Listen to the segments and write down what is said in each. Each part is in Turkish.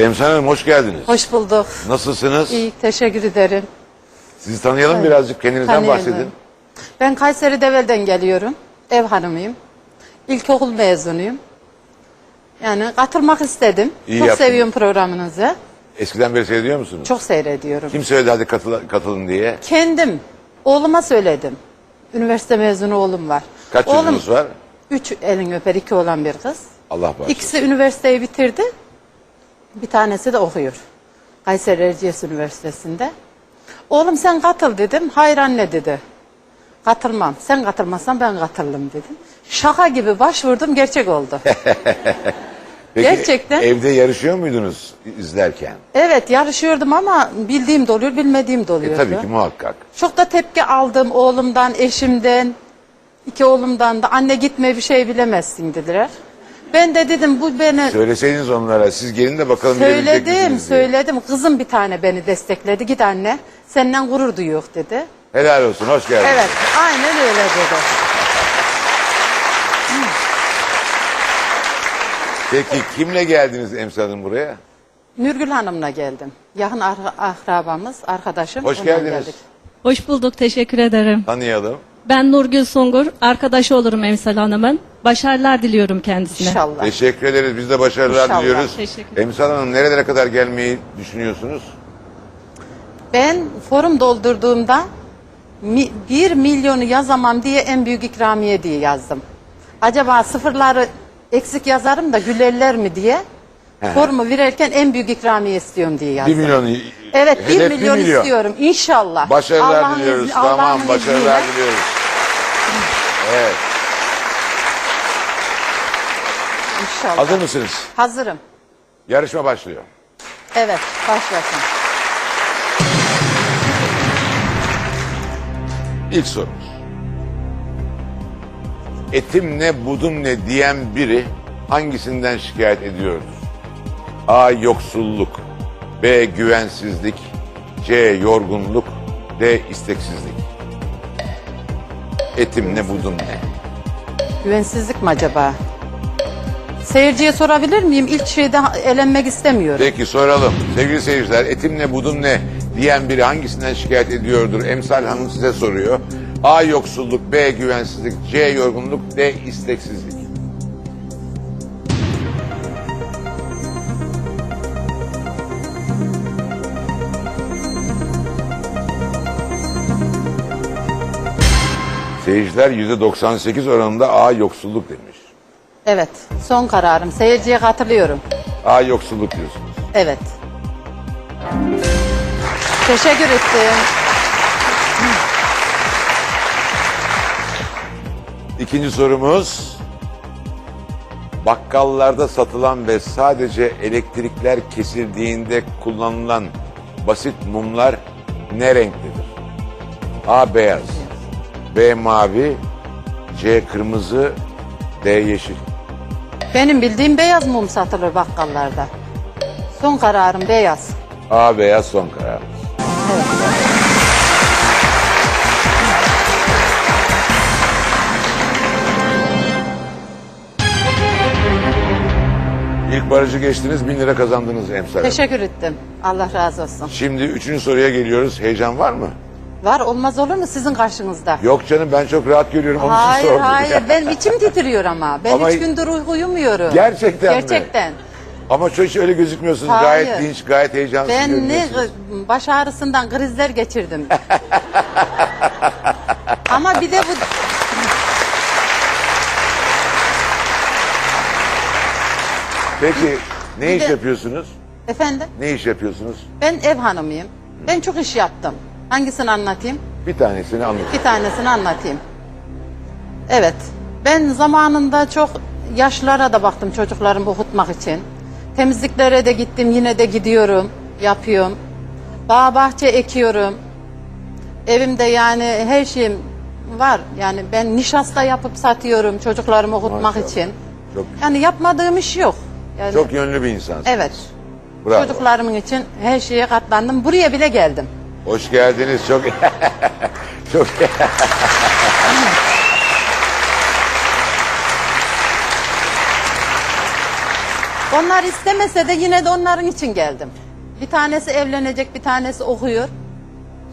Emsal Hanım hoş geldiniz. Hoş bulduk. Nasılsınız? İyi, teşekkür ederim. Sizi tanıyalım Evet. birazcık kendinizden Tanıyalım. bahsedin. Ben Kayseri Devel'den geliyorum. Ev hanımıyım. İlkokul mezunuyum. Yani katılmak istedim. İyi Çok yaptınız. seviyorum programınızı. Eskiden beri seyrediyor musunuz? Çok seyrediyorum. Kim söyledi hadi katıl- katılın diye? Kendim oğluma söyledim. Üniversite mezunu oğlum var. Kaç oğlum, çocuğunuz var? Üç elin öper iki olan bir kız. Allah bağışlasın. İkisi üniversiteyi bitirdi. Bir tanesi de okuyor. Kayseri Erciyes Üniversitesi'nde. Oğlum sen katıl dedim. Hayır anne dedi. Katılmam. Sen katılmazsan ben katılırım dedim. Şaka gibi başvurdum gerçek oldu. Peki, gerçekten- evde yarışıyor muydunuz izlerken? evet yarışıyordum ama bildiğim de oluyor bilmediğim de E, oluyordu. tabii ki muhakkak. Çok da tepki aldım oğlumdan, eşimden, iki oğlumdan da anne gitme bir şey bilemezsin dediler. Ben de dedim bu beni Söyleseydiniz onlara siz gelin de bakalım bilebilecek Söyledim, misiniz diye. söyledim. Kızım bir tane beni destekledi. Git anne, senden gurur duyuyor dedi. Helal olsun hoş geldiniz. Evet, aynen öyle dedi. Peki kimle geldiniz Hanım buraya? Nürgül Hanım'la geldim. Yakın ar- akrabamız, arkadaşım. Hoş Ondan geldiniz. geldik. Hoş bulduk, teşekkür ederim. Tanıyalım. Ben Nurgül Sungur, arkadaşı olurum Emsal Hanım'ın. Başarılar diliyorum kendisine. İnşallah. Teşekkür ederiz. Biz de başarılar İnşallah. diliyoruz. Teşekkür ederim. Emsal Hanım nerelere kadar gelmeyi düşünüyorsunuz? Ben forum doldurduğumda mi, bir milyonu yazamam diye en büyük ikramiye diye yazdım. Acaba sıfırları eksik yazarım da gülerler mi diye forumu verirken en büyük ikramiye istiyorum diye Bir yazdım. milyon. Evet bir hedef milyon, istiyorum inşallah. Başarılar Allah'ın diliyoruz. izni- tamam Allah'ın başarılar izniyle. diliyoruz. Evet. İnşallah. Hazır mısınız? Hazırım. Yarışma başlıyor. Evet başlasın. İlk sorumuz. Etim ne budum ne diyen biri hangisinden şikayet ediyordur? A. Yoksulluk B. Güvensizlik C. Yorgunluk D. isteksizlik Etim ne budum ne? Güvensizlik mi acaba? Seyirciye sorabilir miyim? İlk şeyde elenmek istemiyorum. Peki soralım. Sevgili seyirciler etim ne budum ne diyen biri hangisinden şikayet ediyordur? Emsal Hanım size soruyor. A. Yoksulluk B. Güvensizlik C. Yorgunluk D. isteksizlik Seyirciler %98 oranında A. Yoksulluk demiş. Evet son kararım. Seyirciye katılıyorum. A. Yoksulluk diyorsunuz. Evet. Teşekkür ettim. İkinci sorumuz. Bakkallarda satılan ve sadece elektrikler kesildiğinde kullanılan basit mumlar ne renklidir? A. Beyaz B. Mavi C. Kırmızı D. Yeşil Benim bildiğim beyaz mum satılır bakkallarda. Son kararım beyaz. A. Beyaz son karar. İlk barajı geçtiniz, bin lira kazandınız emsal. Teşekkür ettim. Allah razı olsun. Şimdi üçüncü soruya geliyoruz. Heyecan var mı? Var olmaz olur mu sizin karşınızda? Yok canım ben çok rahat görüyorum. Onun için Hayır sordum. hayır ben içim titriyor ama. Ben Ama- üç gündür uyku uyumuyorum. Gerçekten mi? Gerçekten. Ama çok hiç öyle gözükmüyorsunuz. Hayır. Gayet dinç, gayet heyecansız Ben ne görünüyorsunuz. baş ağrısından krizler geçirdim. ama bir de bu Peki ne Bir iş de- yapıyorsunuz? efendim Ne iş yapıyorsunuz? ben ev hanımıyım. Ben çok iş yaptım. Hangisini anlatayım? Bir tanesini anlatın. Bir tanesini anlatayım. Evet. Ben zamanında çok yaşlara da baktım çocuklarımı okutmak için. Temizliklere de gittim yine de gidiyorum. Yapıyorum. Bağ bahçe ekiyorum. Evimde yani her şeyim var. Yani ben nişasta yapıp satıyorum çocuklarımı okutmak Maşallah. için. Çok, Yani yapmadığım iş yok. Yani, çok yönlü bir insansınız. Evet. Bravo. Çocuklarımın için her şeye katlandım. Buraya bile geldim. Hoş geldiniz. Çok çok Onlar istemese de yine de onların için geldim. Bir tanesi evlenecek, bir tanesi okuyor.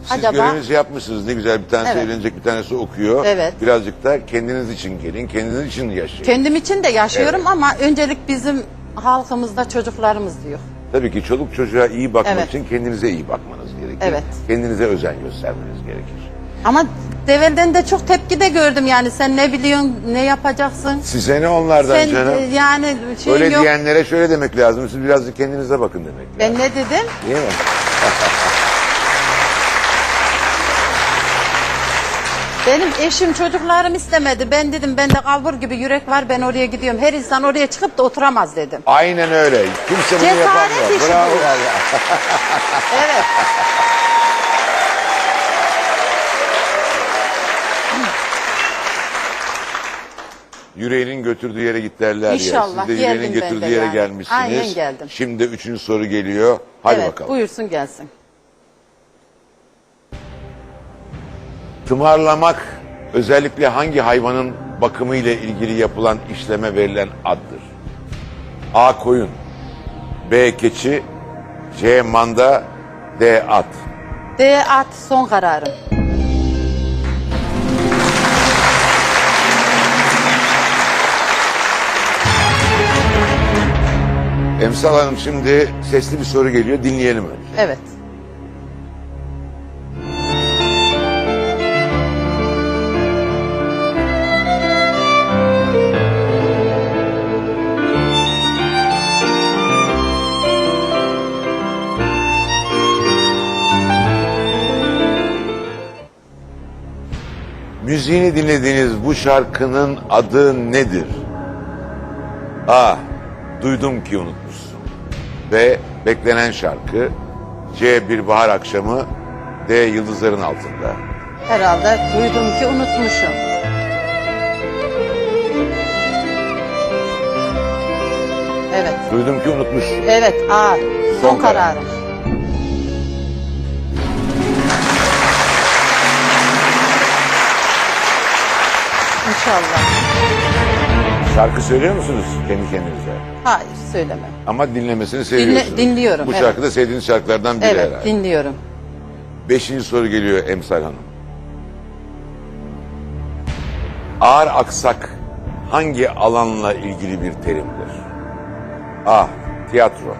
Siz Acaba görevinizi yapmışsınız. Ne güzel bir tanesi Evet. evlenecek, bir tanesi okuyor. Evet. Birazcık da kendiniz için gelin, kendiniz için yaşayın. kendim için de yaşıyorum ama öncelik bizim halkımızda çocuklarımız diyor. Tabii ki çoluk çocuğa iyi bakmak Evet. için kendinize iyi bakmanız gerekir. Evet. Kendinize özen göstermeniz gerekir. Ama Devel'den de çok tepki de gördüm yani sen ne biliyorsun, ne yapacaksın? Size ne onlardan Sen canım? e, yani şey Öyle yok. diyenlere şöyle demek lazım. Siz biraz da kendinize bakın demek lazım. Ben ne dedim? Değil mi? Benim eşim çocuklarım istemedi. Ben dedim bende kavur gibi yürek var ben oraya gidiyorum. Her insan oraya çıkıp da oturamaz dedim. Aynen öyle. Kimse bunu Cesaret yapamıyor. işi Bravo bu. valla. Evet. Yüreğinin götürdüğü yere git derler İnşallah, ya. Siz de yüreğinin geldim ben götürdüğü de yere yani. gelmişsiniz. Aynen geldim. Şimdi üçüncü soru geliyor. Hadi evet, bakalım. buyursun gelsin. Tımarlamak özellikle hangi hayvanın bakımı ile ilgili yapılan işleme verilen addır? A. Koyun B. Keçi C. Manda D. At D at son kararım. Emsal Hanım şimdi sesli bir soru geliyor. Dinleyelim önce. Evet. Müziğini dinlediğiniz bu şarkının adı nedir? A. Duydum ki unutmuşsun. B. Beklenen şarkı. C. Bir bahar akşamı. D. Yıldızların altında. Herhalde duydum ki unutmuşum. Evet. Duydum ki unutmuşsun. Evet A son, Son karar. kararım. İnşallah. Şarkı söylüyor musunuz kendi kendinize? Hayır söylemem. Ama dinlemesini seviyorsunuz. dinliyorum, Bu evet. şarkı da sevdiğiniz şarkılardan biri Evet herhalde. dinliyorum. Beşinci soru geliyor Emsal Hanım. Ağır aksak hangi alanla ilgili bir terimdir? A. Tiyatro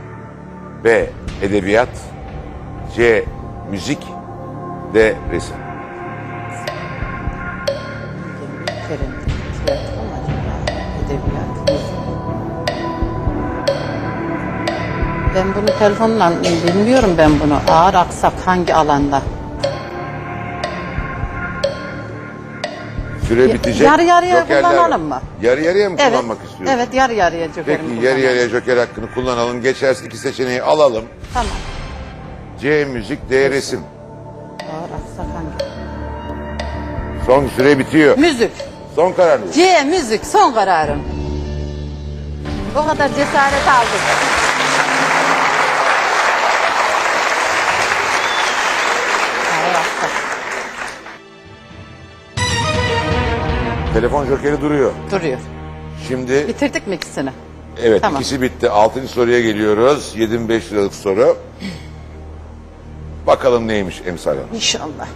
B. Edebiyat C. Müzik D. Resim Bunu telefonla bilmiyorum ben bunu. Ağır aksak hangi alanda? Süre bitecek. yarı yarıya Jokerler kullanalım mı? Yarı yarıya mı kullanmak istiyorsun? Evet yarı yarıya Peki jokerimi yarı kullanalım. yarıya joker hakkını kullanalım. Geçerse iki seçeneği alalım. Tamam. C. Müzik D. Resim. Ağır aksak hangi? Son süre bitiyor. Müzik. Son karar mı? C müzik son kararım. O kadar cesaret aldım. Telefon jokeri duruyor. Duruyor. Şimdi Bitirdik mi ikisini? evet Tamam. ikisi bitti. Altıncı soruya geliyoruz. 75 liralık soru. Bakalım neymiş Emsal Hanım. İnşallah.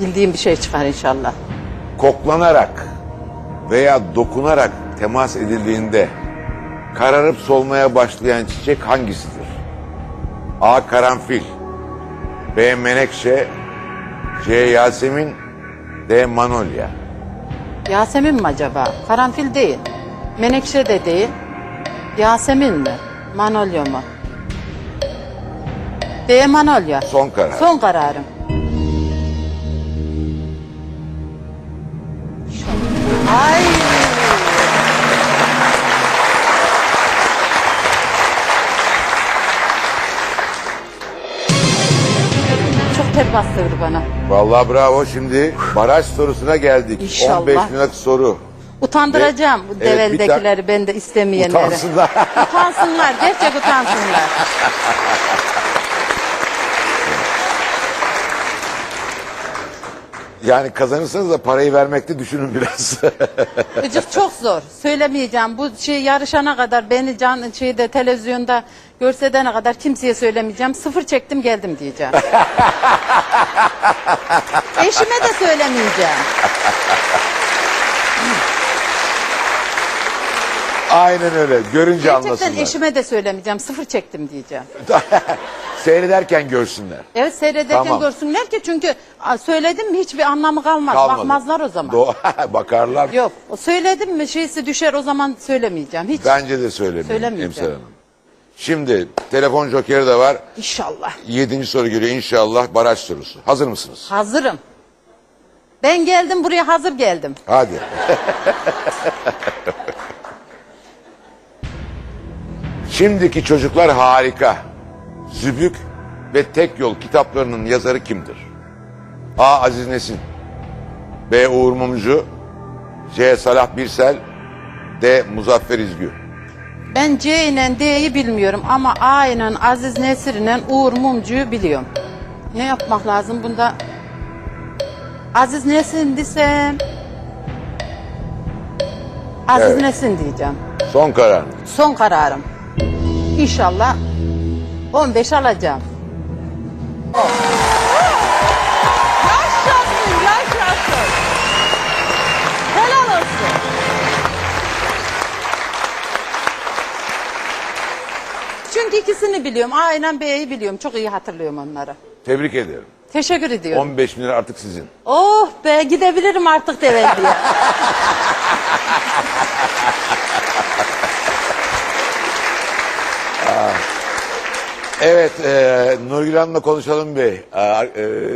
Bildiğim bir şey çıkar inşallah. Koklanarak veya dokunarak temas edildiğinde kararıp solmaya başlayan çiçek hangisidir? A. Karanfil B. Menekşe C. Yasemin D. Manolya Yasemin mi acaba? Karanfil değil. Menekşe de değil. Yasemin mi? Manolya mı? D. Manolya. Son karar. Son kararım. Ay. Bastırdı bana. Vallahi bravo. Şimdi baraj sorusuna geldik. İnşallah. 15 liralık soru. Utandıracağım bu Evet, bir develdekileri, ben de istemeyenleri. Utansınlar. Utansınlar, gerçek utansınlar. Yani kazanırsanız da parayı vermekte düşünün biraz. Gıcık çok zor. Söylemeyeceğim. Bu şey yarışana kadar beni can şeyde televizyonda görsedene kadar kimseye söylemeyeceğim. Sıfır çektim geldim diyeceğim. Eşime de söylemeyeceğim. Aynen öyle. Görünce Gerçekten anlasınlar. eşime de söylemeyeceğim. Sıfır çektim diyeceğim. Seyrederken görsünler. Evet seyrederken Tamam. görsünler ki çünkü a, söyledim mi hiçbir anlamı kalmaz. Kalmadı. Bakmazlar o zaman. Do- Bakarlar. Yok. O söyledim mi şeysi düşer o zaman söylemeyeceğim. Hiç. Bence de söylemeyin Söylemeyeceğim. Emsal Hanım. Şimdi telefon jokeri de var. İnşallah. Yedinci soru geliyor inşallah baraj sorusu. Hazır mısınız? Hazırım. Ben geldim buraya hazır geldim. Hadi. Şimdiki çocuklar harika. Zübük ve Tek Yol kitaplarının yazarı kimdir? A. Aziz Nesin B. Uğur Mumcu C. Salah Birsel D. Muzaffer İzgü Ben C ile D'yi bilmiyorum ama A ile Aziz Nesir ile Uğur Mumcu'yu biliyorum. Ne yapmak lazım bunda? Aziz Nesin desem... Aziz Evet. Nesin diyeceğim. Son karar. Son kararım. İnşallah 15 alacağım. Yaşasın, yaşasın. Helal olsun. Çünkü ikisini biliyorum. A ile B'yi biliyorum. Çok iyi hatırlıyorum onları. Tebrik ederim. Teşekkür ediyorum. 15 bin lira artık sizin. Oh be gidebilirim artık tevelliye. Evet, e, Nurgül Hanım'la konuşalım Bey. E, e,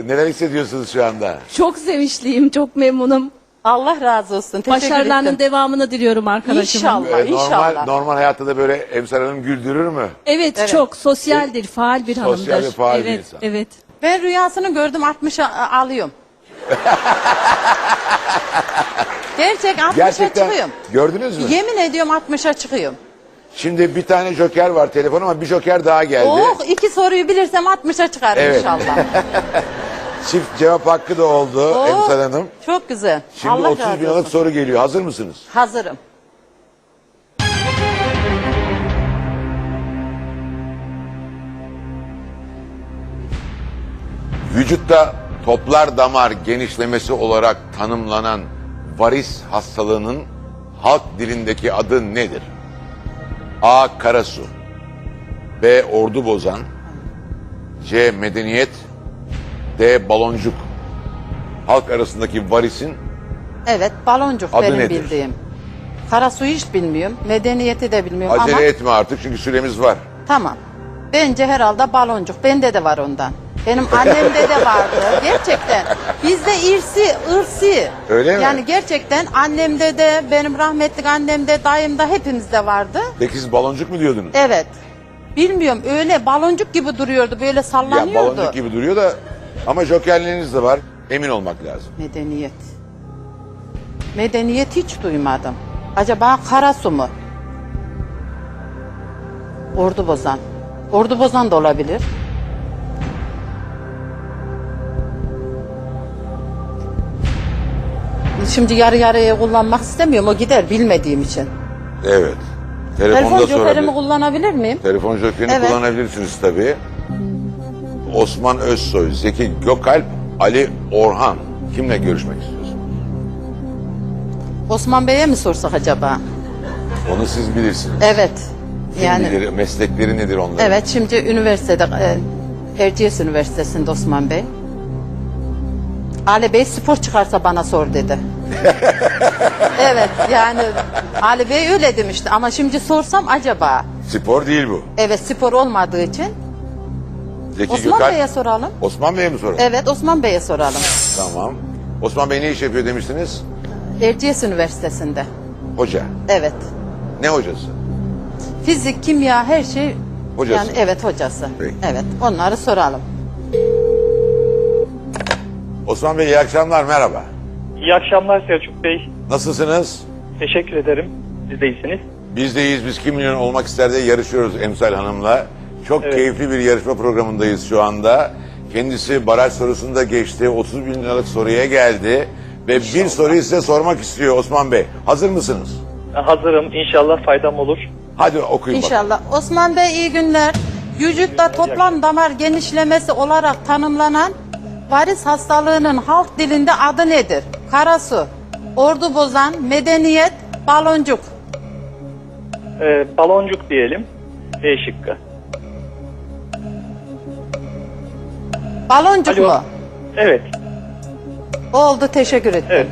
neler hissediyorsunuz şu anda? Çok sevinçliyim, çok memnunum. Allah razı olsun. Teşekkür Başarılarının ettim. devamını diliyorum arkadaşıma. İnşallah. E, normal, İnşallah. normal hayatta da böyle Emsal Hanım güldürür mü? Evet, Evet. çok sosyaldir, faal bir hanımdır. Sosyal ve faal bir evet, insan. Evet. Ben rüyasını gördüm 60'a alıyorum. Gerçek 60'a Gerçekten çıkıyorum. gördünüz mü? Yemin ediyorum 60'a çıkıyorum. Şimdi bir tane joker var telefon ama bir joker daha geldi. Oh iki soruyu bilirsem 60'a çıkarım Evet. inşallah. Çift cevap hakkı da oldu Oh, Emsal Hanım. Çok güzel. Şimdi Allah 30 razı bin liralık soru geliyor. Hazır mısınız? Hazırım. Vücutta toplar damar genişlemesi olarak tanımlanan varis hastalığının halk dilindeki adı nedir? A. Karasu B. Ordu bozan C. Medeniyet D. Baloncuk Halk arasındaki varisin Evet baloncuk Adı benim nedir? bildiğim. Karasu hiç bilmiyorum. Medeniyeti de bilmiyorum acele ama etme artık çünkü süremiz var. tamam. Bence herhalde baloncuk. Bende de var ondan. Benim annemde de vardı. Gerçekten. Bizde irsi, ırsi. Öyle mi? Yani gerçekten annemde de, benim rahmetli annemde, dayımda hepimizde vardı. Peki siz baloncuk mu diyordunuz? Evet. Bilmiyorum öyle baloncuk gibi duruyordu. Böyle Ya sallanıyordu. baloncuk gibi duruyor da ama jokerleriniz de var. Emin olmak lazım. Medeniyet. Medeniyet hiç duymadım. Acaba Karasu mu? Ordu Bozan. Ordu Bozan da olabilir. Şimdi yarı yarıya kullanmak istemiyorum. O gider bilmediğim için. Evet. Telefon jokerimi sorabilir. kullanabilir miyim? Telefon jokerini Evet. kullanabilirsiniz tabii. Osman Özsoy, Zeki Gökalp, Ali Orhan. Kimle görüşmek istiyorsun? Osman Bey'e mi sorsak acaba? Onu siz bilirsiniz. Evet. Kim Yani bilir, meslekleri nedir onların? Evet şimdi üniversitede e, Erciyes Üniversitesi'nde Osman Bey. Ali Bey spor çıkarsa bana sor dedi. evet yani Ali Bey öyle demişti ama şimdi sorsam acaba Spor değil bu. evet spor olmadığı için Zeki Osman Gökalp. Bey'e soralım. Osman Bey'e mi soralım? Evet Osman Bey'e soralım. Tamam. Osman Bey ne iş yapıyor demiştiniz? Erciyes Üniversitesi'nde. Hoca. Evet. Ne hocası? Fizik, kimya her şey Hocası. yani evet hocası. Peki. Evet onları soralım. Osman Bey iyi akşamlar merhaba. İyi akşamlar Selçuk Bey. Nasılsınız? Teşekkür ederim. Siz de iyisiniz. Biz deyiz biz kim milyon olmak ister diye yarışıyoruz Emsal Hanım'la. Çok Evet. keyifli bir yarışma programındayız şu anda. Kendisi baraj sorusunda geçti. 30 bin liralık soruya geldi. Ve bir soruyu size sormak istiyor Osman Bey. Hazır mısınız? Hazırım. İnşallah faydam olur. Hadi okuyun bakalım. İnşallah. Osman Bey iyi günler. Vücutta toplam damar genişlemesi olarak tanımlanan varis hastalığının halk dilinde adı nedir? Karasu, ordu bozan, medeniyet, baloncuk. Ee, baloncuk diyelim. E şıkkı. Baloncuk Alo. mu? Evet. Oldu teşekkür ederim. Evet.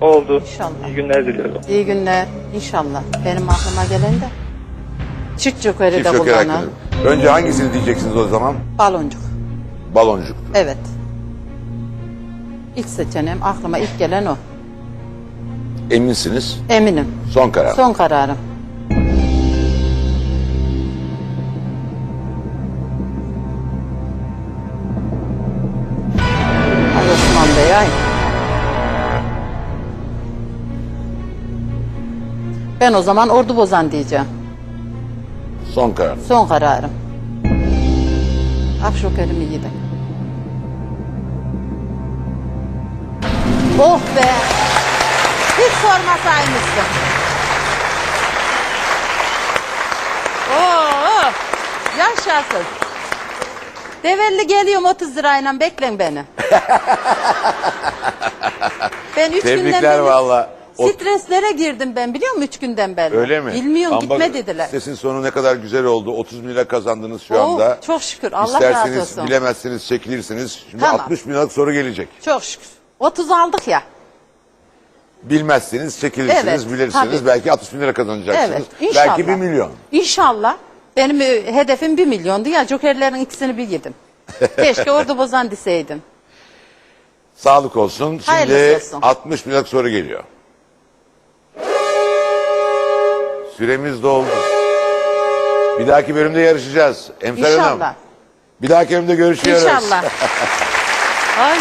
Oldu. İnşallah. İyi günler diliyorum. İyi günler. İnşallah. Benim aklıma gelen de. Çift jokeri Çift de joker kullanan. Önce hangisini diyeceksiniz o zaman? baloncuk. Baloncuk. Evet. İlk seçeneğim aklıma ilk gelen o. Eminsiniz. Eminim. Son karar. Son kararım. Ay Osman Bey ay. Ben o zaman ordu bozan diyeceğim. Son karar. Son kararım. Akşokerimi yedim. Oh be! Hiç sormasaymışsın. Oo! Yaşasın. Develli geliyorum 30 lirayla beklen beni. ben üç günden Tebrikler beri valla. Streslere girdim ben biliyor musun üç günden beri. Öyle mi? Bilmiyorum Ama gitme dediler. Sesin sonu ne kadar güzel oldu. 30 bin lira kazandınız şu Oo, anda. çok şükür Allah İsterseniz razı olsun. bilemezseniz çekilirsiniz. Şimdi Tamam. 60 bin liralık soru gelecek. Çok şükür. 30 aldık ya. Bilmezseniz çekilirsiniz, Evet, bilirsiniz. tabii. Belki 60 bin lira kazanacaksınız. Evet. İnşallah. Belki 1 milyon. İnşallah. Benim e, hedefim 1 milyondu ya. Jokerlerin ikisini bir yedim. Keşke orada bozan deseydim. Sağlık olsun. Şimdi Hayırlısı olsun. 60 bin liralık soru geliyor. Süremiz doldu. Bir dahaki bölümde yarışacağız. Emsal Hanım. İnşallah. Bir dahaki bölümde görüşüyoruz. İnşallah. Ay.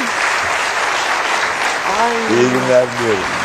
Ay. İyi günler diliyorum.